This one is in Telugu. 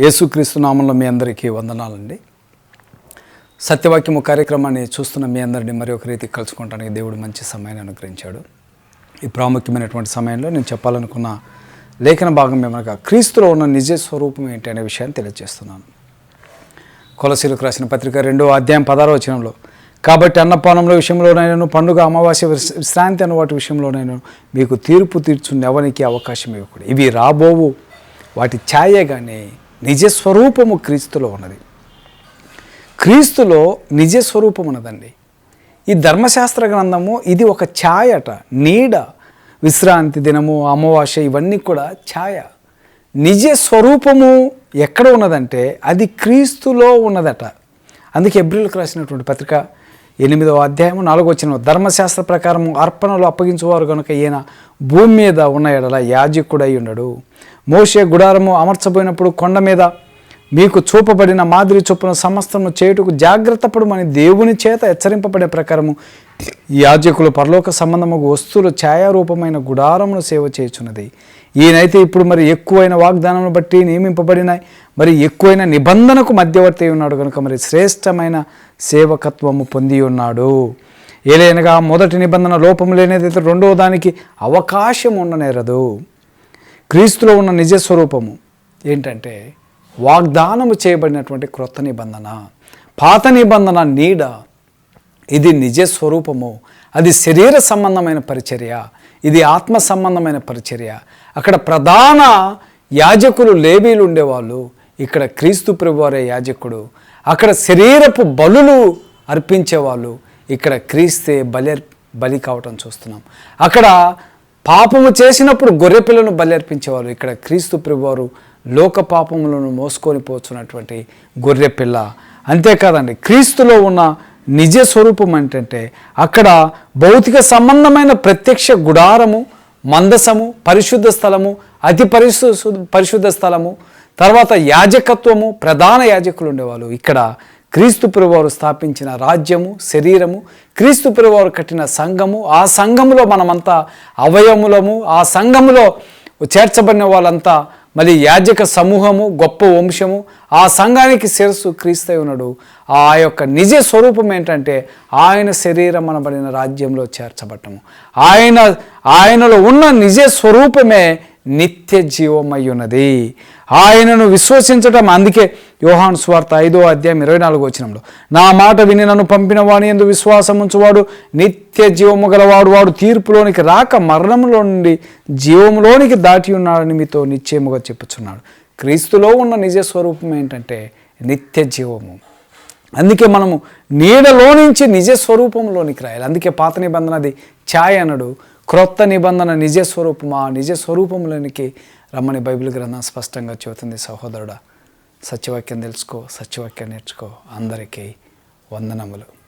యేసుక్రీస్తు నామంలో మీ అందరికీ వందనాలండి. సత్యవాక్యము కార్యక్రమాన్ని చూస్తున్న మీ అందరినీ మరి ఒక రీతి కలుసుకోవడానికి దేవుడు మంచి సమయాన్ని అనుగ్రహించాడు. ఈ ప్రాముఖ్యమైనటువంటి సమయంలో నేను చెప్పాలనుకున్న లేఖన భాగం ఏమనగా క్రీస్తులో ఉన్న నిజ స్వరూపం ఏంటి? అనే విషయాన్ని తెలియజేస్తున్నాను. కొలసీలకు రాసిన పత్రిక రెండో అధ్యాయం పదారో వచనంలో కాబట్టి అన్నపానంలో విషయంలోనైనా పండుగ అమావాస్య విశ్రాంతి అన్న వాటి విషయంలోనైనా మీకు తీర్పు తీర్చున్నవనికి అవకాశం ఇవ్వకూడదు. ఇవి రాబోవు వాటి ఛాయే కానీ నిజ స్వరూపము క్రీస్తులో ఉన్నది. క్రీస్తులో నిజ స్వరూపం ఉన్నదండి. ఈ ధర్మశాస్త్ర గ్రంథము ఇది ఒక ఛాయట నీడ విశ్రాంతి దినము అమావాస్య ఇవన్నీ కూడా ఛాయ. నిజ స్వరూపము ఎక్కడ ఉన్నదంటే అది క్రీస్తులో ఉన్నదట. అందుకే ఎబ్రిల్కి రాసినటువంటి పత్రిక ఎనిమిదవ అధ్యాయము నాలుగో వచ్చిన ధర్మశాస్త్ర ప్రకారం అర్పణలు అప్పగించేవారు కనుక ఈయన భూమి మీద ఉన్న ఎడల యాజకుడై ఉండడు. మోషే గుడారము అమర్చబోయినప్పుడు కొండ మీద మీకు చూపబడిన మాదిరి చొప్పున సమస్తము చేయుటకు జాగ్రత్త పడమని దేవుని చేత హెచ్చరింపబడే ప్రకారము యాజకులు పరలోక సంబంధము వస్తువులు ఛాయారూపమైన గుడారమును సేవ చేయుచున్నది. ఈయనైతే ఇప్పుడు మరి ఎక్కువైన వాగ్దానమును బట్టి నియమింపబడినాయి. మరి ఎక్కువైన నిబంధనకు మధ్యవర్తి ఉన్నాడు కనుక మరి శ్రేష్టమైన సేవకత్వము పొంది ఉన్నాడు. ఏలైనగా మొదటి నిబంధన లోపము లేనిదైతే రెండవ దానికి అవకాశం ఉండనేరదు. క్రీస్తులో ఉన్న నిజ స్వరూపము ఏంటంటే వాగ్దానము చేయబడినటువంటి క్రొత్త నిబంధన పాత నిబంధన నీడ. ఇది నిజ స్వరూపము. అది శరీర సంబంధమైన పరిచర్య. ఇది ఆత్మ సంబంధమైన పరిచర్య. అక్కడ ప్రధాన యాజకులు లేబీలు ఉండేవాళ్ళు. ఇక్కడ క్రీస్తు ప్రభువారే యాజకుడు. అక్కడ శరీరపు బలులు అర్పించేవాళ్ళు. ఇక్కడ క్రీస్తే బలి బలి కావటం చూస్తున్నాం. అక్కడ పాపము చేసినప్పుడు గొర్రెపిల్లను బలర్పించేవారు ఇక్కడ క్రీస్తు ప్రభువారు లోక పాపములను మోసుకొని పోతున్నటువంటి గొర్రెపిల్ల అంతేకాదండి క్రీస్తులో ఉన్న నిజ స్వరూపం ఏంటంటే అక్కడ భౌతిక సంబంధమైన ప్రత్యక్ష గుడారము మందసము పరిశుద్ధ స్థలము అతి పరిశు పరిశుద్ధ స్థలము తర్వాత యాజకత్వము ప్రధాన యాజకులు ఉండేవాళ్ళు. ఇక్కడ క్రీస్తు ప్రభువారు స్థాపించిన రాజ్యము శరీరము క్రీస్తు ప్రభువారు కట్టిన సంఘము ఆ సంఘములో మనమంతా అవయములము ఆ సంఘములో చేర్చబడిన వాళ్ళంతా మళ్ళీ యాజక సమూహము గొప్ప వంశము ఆ సంఘానికి శిరస్సు క్రీస్తై ఉన్నాడు. ఆ యొక్క నిజ స్వరూపం ఏంటంటే ఆయన శరీరం అనబడిన రాజ్యంలో చేర్చబట్టము ఆయన ఆయనలో ఉన్న నిజ స్వరూపమే నిత్య జీవమై ఉన్నది ఆయనను విశ్వసించటం అందుకే యోహాను స్వార్థ ఐదో అధ్యాయం ఇరవై నాలుగు వచ్చినంలో నా మాట విని నన్ను పంపిన వాణి ఎందు విశ్వాసం ఉంచువాడు నిత్య జీవము గలవాడు వాడు తీర్పులోనికి రాక మరణంలో నుండి జీవములోనికి దాటి ఉన్నాడని మీతో నిశ్చయముగా చెప్పుచున్నాడు. క్రీస్తులో ఉన్న నిజ స్వరూపం ఏంటంటే నిత్య జీవము. అందుకే మనము నీడలో నుంచి నిజ స్వరూపంలోనికి రాయాలి. అందుకే పాత నిబంధనది ఛాయ్ అనడు క్రొత్త నిబంధన నిజ స్వరూపం ఆ నిజ స్వరూపంలోనికి రమ్మని బైబిల్ గ్రంథం స్పష్టంగా చెబుతుంది. సహోదరుడా సత్యవాక్యం తెలుసుకో సత్యవాక్యం నేర్చుకో. అందరికీ వందనములు.